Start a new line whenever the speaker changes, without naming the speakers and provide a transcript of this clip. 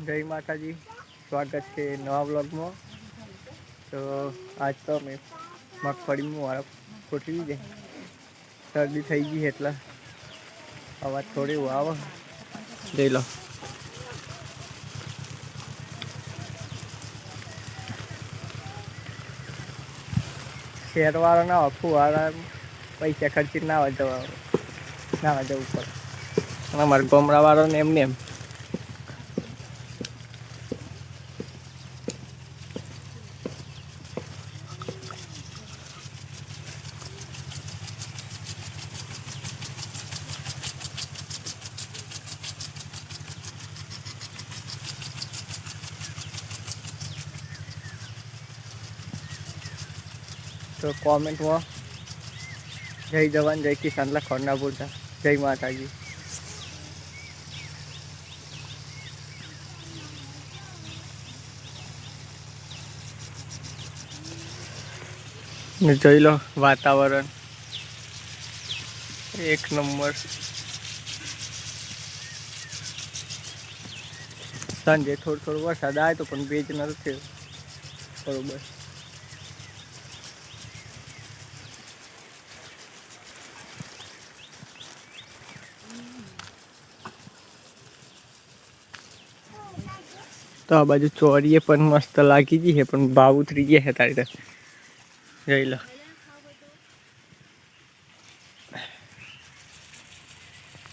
જય માતાજી. સ્વાગત છે નવા બ્લોગમાં તો આજ તો અમે મગફળીમાં વાળા ગોઠવી દે શરદી થઈ ગઈ એટલે અવાજ થોડી એવું આવે. જઈ લો. શહેરવાળા ના આખું વાળા પૈસા ખર્ચી ના વધવા ના આવે જવું પડે. અને અમારા ગોમડાવાળાને એમને એમ તો કોમેન્ટમાં જય જવાન, જય કિસાન લખો ના ભૂલતા જય માતાજી. ને જોઈ લો વાતાવરણ. એક નંબર. સાંજે થોડો થોડો વરસાદ આવે તો પણ ભેજ નથી થયો. બરોબર. તો આ બાજુ ચોરીએ પણ મસ્ત લાગી ગઈ છે, પણ ભાવ ઉતરી ગયા છે તારી જોઈ લો.